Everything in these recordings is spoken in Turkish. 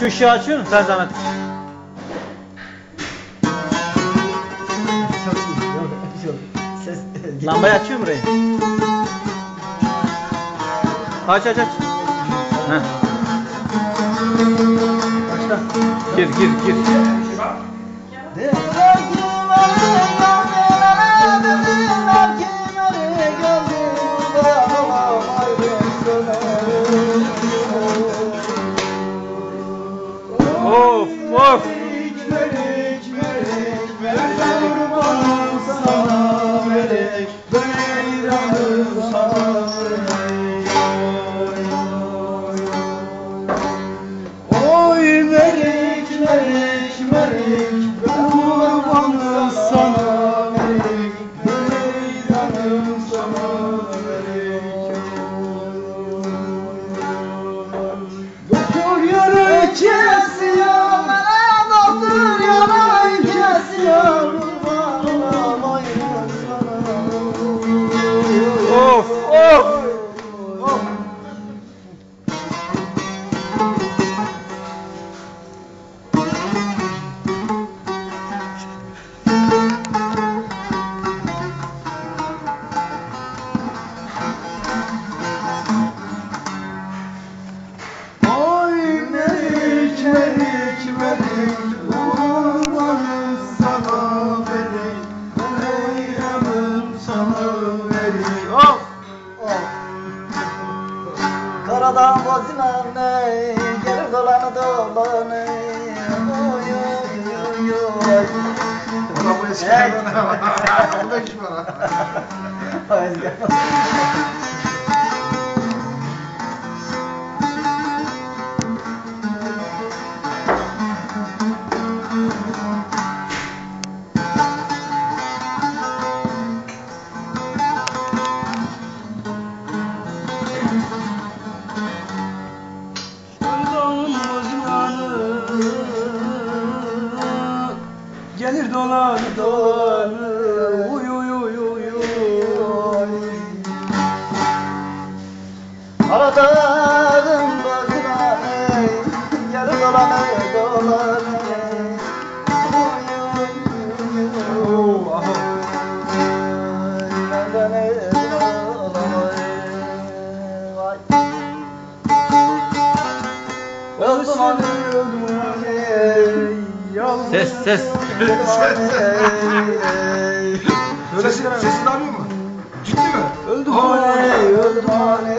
Şu ışığı açıyor musun sen zahmet? Ses Lambayı açıyor mu burayı? Aç aç aç. Heh. Başla. Gir gir gir. Woof! Bozinane Geri dolanı dolanı Oy oy oy oy Ulan bu eski bana. Bu da kim bana? Gelir dolanı dolanı Uy uy uy uy uy Aradığım başına Gelir dolanı dolanı uy Benden dolanı Ses, ses. öldüm hani Sesi, sesini alıyor mu? Ciddi mi? Öldüm hani öldüm hani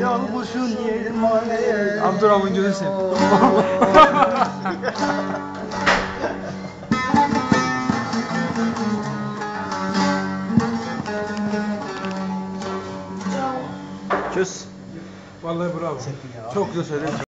Yalnızın yerim hani Abdurrahman gözü seveyim. Çöz. Vallahi bravo. Çok güzel söyledin.